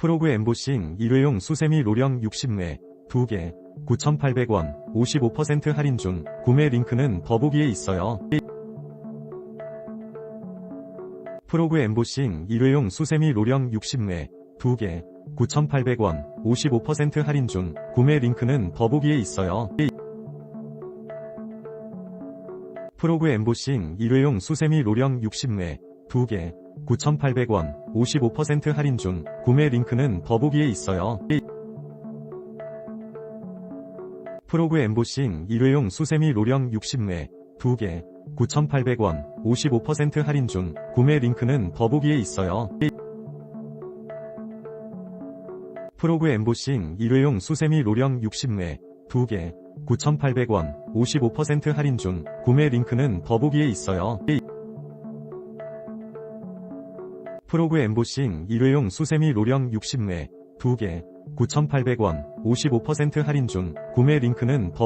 프로그 엠보싱 일회용 수세미 로령 60매 2개 9,800원 55% 할인 중 구매 링크는 더보기에 있어요. 프로그 엠보싱 일회용 수세미 로령 60매 2개 9,800원 55% 할인 중 구매 링크는 더보기에 있어요. 프로그 엠보싱 일회용 수세미 로령 60매 2개 9,800원 55% 할인 중 구매 링크는 더보기에 있어요. 프로그 엠보싱 일회용 수세미 로령 60매 2개 9,800원 55% 할인 중 구매 링크는 더보기에 있어요. 프로그 엠보싱 일회용 수세미 로령 60매 2개 9,800원 55% 할인 중 구매 링크는 더보기에 있어요. 프로그 엠보싱 일회용 수세미 로령 60매 2개 9,800원 55% 할인 중 구매 링크는 더